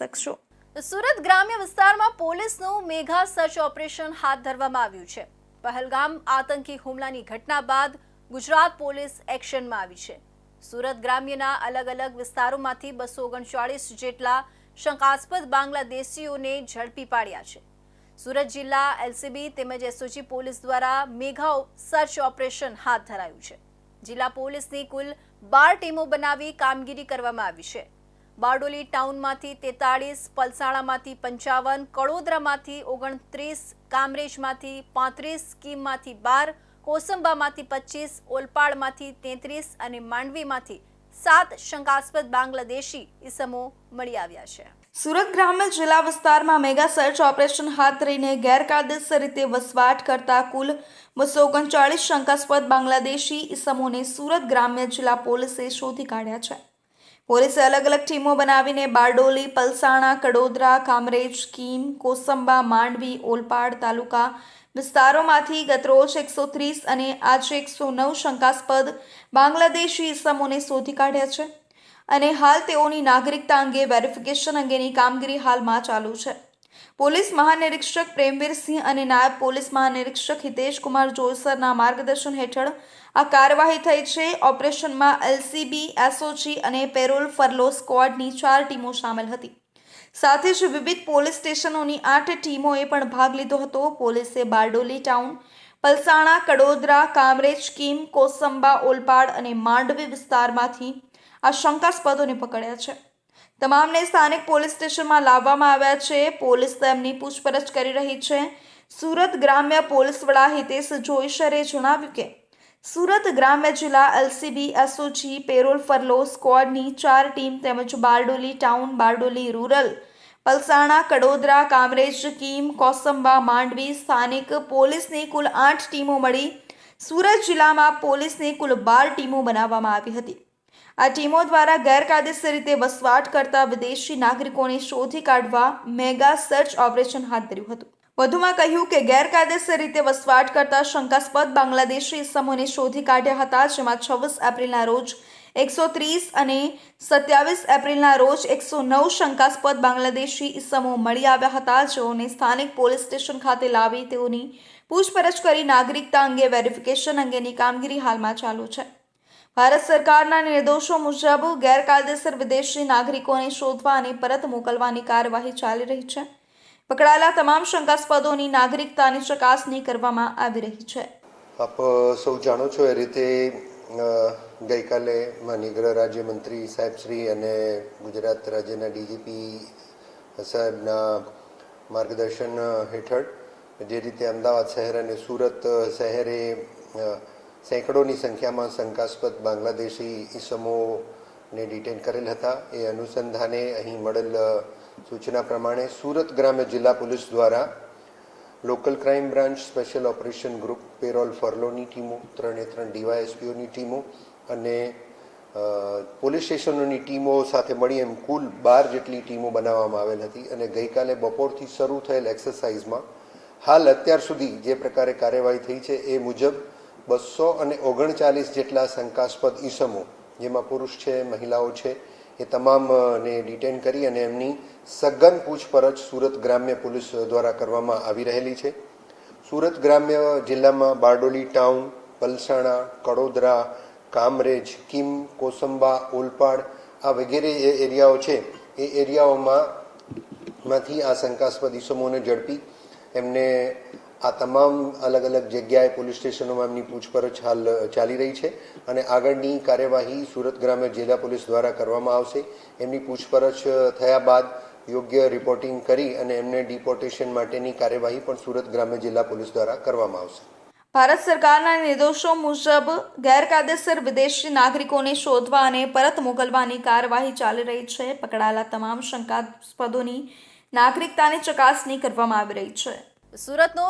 શકશો સુરત ગ્રામ્ય વિસ્તારમાં પોલીસનું મેઘા સર્ચ ઓપરેશન હાથ ધરવામાં આવ્યું છે. પહેલગામ આતંકી હુમલાની ઘટના બાદ ગુજરાત પોલીસ એક્શનમાં આવી છે. સુરત ગ્રામ્યના અલગ અલગ વિસ્તારોમાંથી બસો ઓગણચાળીસ જેટલા શંકાસ્પદ બાંગ્લાદેશીઓને ઝડપી પાડ્યા છે. સુરત જિલ્લા એલસીબી તેમજ એસઓજી પોલીસ દ્વારા મેઘા સર્ચ ઓપરેશન હાથ ધરાયું છે. જિલ્લા પોલીસની કુલ બાર ટીમો બનાવી કામગીરી કરવામાં આવી છે. બારડોલી ટાઉનમાંથી તેતાળીસ, પલસાણામાંથી પંચાવન, કડોદરામાંથી ઓગણત્રીસ, કામરેજમાંથી પાંત્રીસ, કીમમાંથી બાર, કોસંબામાંથી પચીસ, ઓલપાડમાંથી તેત્રીસ અને માંડવીમાંથી સાત શંકાસ્પદ બાંગ્લાદેશી ઇસમો મળી આવ્યા છે. સુરત ગ્રામ્ય જિલ્લા વિસ્તારમાં મેગા સર્ચ ઓપરેશન હાથ ધરીને ગેરકાયદેસર રીતે વસવાટ કરતા કુલ બસો ઓગણચાળીસ શંકાસ્પદ બાંગ્લાદેશી ઇસમોને સુરત ગ્રામ્ય જિલ્લા પોલીસે શોધી કાઢ્યા છે. પોલીસે અલગ અલગ ટીમો બનાવીને બારડોલી, પલસાણા, કડોદરા, કામરેજ, કીમ, કોસંબા, માંડવી, ઓલપાડ તાલુકા વિસ્તારોમાંથી ગતરોજ એકસો ત્રીસ અને આજે એકસો નવ શંકાસ્પદ બાંગ્લાદેશી ઇસમોને શોધી કાઢ્યા છે અને હાલ તેઓની નાગરિકતા અંગે વેરિફિકેશન અંગેની કામગીરી હાલમાં ચાલુ છે. પોલીસ મહાનિરીક્ષક પ્રેમવીરસિંહ અને નાયબ પોલીસ મહાનિરીક્ષક હિતેશકુમાર જોલસરના માર્ગદર્શન હેઠળ આ કાર્યવાહી થઈ છે. ઓપરેશનમાં એલસીબી, એસઓજી અને પેરોલ ફરલો સ્ક્વોડની ચાર ટીમો સામેલ હતી. સાથે જ વિવિધ પોલીસ સ્ટેશનોની આઠ ટીમોએ પણ ભાગ લીધો હતો. પોલીસે બારડોલી ટાઉન, પલસાણા, કડોદરા, કામરેજ, કીમ, કોસંબા, ઓલપાડ અને માંડવી વિસ્તારમાંથી આ શંકાસ્પદોને પકડ્યા છે. તમામને સ્થાનિક પોલીસ સ્ટેશનમાં લાવવામાં આવ્યા છે. પોલીસ તેમની પૂછપરછ કરી રહી છે. સુરત ગ્રામ્ય પોલીસ વડા હિતેશ જોઈશરે જણાવ્યું કે, સુરત ગ્રામ્ય જિલ્લા એલસીબી એસઓજી પેરોલ ફરલો સ્ક્વોડની ચાર ટીમ તેમજ બારડોલી ટાઉન, બારડોલી રૂરલ, પલસાણા, કડોદરા, કામરેજ, કીમ, કોસંબા, માંડવી સ્થાનિક પોલીસની કુલ આઠ ટીમો મળી. સુરત જિલ્લામાં પોલીસની કુલ બાર ટીમો બનાવવામાં આવી હતી. આ ટીમો દ્વારા ગેરકાયદેસર રીતે વસવાટ કરતા વિદેશી નાગરિકોને શોધી કાઢવા મેગા સર્ચ ઓપરેશન હાથ ધર્યું હતું. વધુમાં કહ્યું કે ગેરકાયદેસર રીતે વસવાટ કરતા શંકાસ્પદ બાંગ્લાદેશી સમૂહને શોધી કાઢ્યા હતા, જેમાં છવ્વીસ એપ્રિલના રોજ એકસો ત્રીસ અને સત્યાવીસ એપ્રિલના રોજ એકસો નવ શંકાસ્પદ બાંગ્લાદેશી ઇસમો મળી આવ્યા હતા. જેઓને સ્થાનિક પોલીસ સ્ટેશન ખાતે લાવી તેઓની પૂછપરછ કરી નાગરિકતા અંગે વેરિફિકેશન અંગેની કામગીરી હાલમાં ચાલુ છે. ભારત સરકારના નિર્દેશો મુજબ ગેરકાયદેસર વિદેશી નાગરિકોને શોધવા અને પરત મોકલવાની કાર્યવાહી ચાલી રહી છે. પકડાયેલા તમામ શંકાસ્પદોની નાગરિકતાની ચકાસણી કરવામાં આવી રહી છે. આપ સૌ જાણો છો એ રીતે ગઈકાલે માનનીય ગૃહ રાજ્યમંત્રી સાહેબશ્રી અને ગુજરાત રાજ્યના ડીજીપી સાહેબના માર્ગદર્શન હેઠળ જે રીતે અમદાવાદ શહેર અને સુરત શહેરે સેંકડોની સંખ્યામાં શંકાસ્પદ બાંગ્લાદેશી ઈસમોને ડિટેન કરેલ હતા. એ અનુસંધાને અહીં મળેલ સૂચના પ્રમાણે સુરત ગ્રામ્ય જિલ્લા પોલીસ દ્વારા local crime branch special operation group, parole ફરલોની ટીમો, ત્રણે ત્રણ ડીવાયએસપીઓની ટીમો અને પોલીસ સ્ટેશનોની ટીમો સાથે મળી એમ કુલ બાર જેટલી ટીમો બનાવવામાં આવેલ હતી અને ગઈકાલે બપોરથી શરૂ થયેલ એક્સરસાઇઝમાં હાલ અત્યાર સુધી જે પ્રકારે કાર્યવાહી થઈ છે એ મુજબ બસો અને ઓગણચાલીસ જેટલા શંકાસ્પદ ઈસમો, જેમાં પુરુષ છે, મહિલાઓ છે, એ તમામને ડિટેન કરી અને એમની સઘન પૂછપરછ સુરત ગ્રામ્ય પોલીસ દ્વારા કરવામાં આવી રહેલી છે. સુરત ગ્રામ્ય જિલ્લામાં બારડોલી ટાઉન, પલસાણા, કડોદરા, કામરેજ, કિમ, કોસંબા, ઓલપાડ આ વગેરે એ એરિયાઓ છે, એ એરિયાઓમાં માંથી આ શંકાસ્પદ ઈસમોને ઝડપી એમને આ તમામ અલગ અલગ જગ્યાએ પોલીસ સ્ટેશનોમાં એમની પૂછપરછ હાલ ચાલી રહી છે અને આગળની કાર્યવાહી સુરત ગ્રામ્ય જિલ્લા પોલીસ દ્વારા કરવામાં આવશે. એમની પૂછપરછ થયા બાદ યોગ્ય રિપોર્ટિંગ કરી અને એમને ડિપોર્ટેશન માટેની કાર્યવાહી પણ સુરત ગ્રામ્ય જિલ્લા પોલીસ દ્વારા કરવામાં આવશે. ભારત સરકારના નિર્દેશો મુજબ ગેરકાયદેસર વિદેશી નાગરિકોને શોધવા અને પરત મોકલવાની કાર્યવાહી ચાલી રહી છે. પકડાયેલા તમામ શંકાસ્પદોની નાગરિકતાની ચકાસણી કરવામાં આવી રહી છે. સુરતનો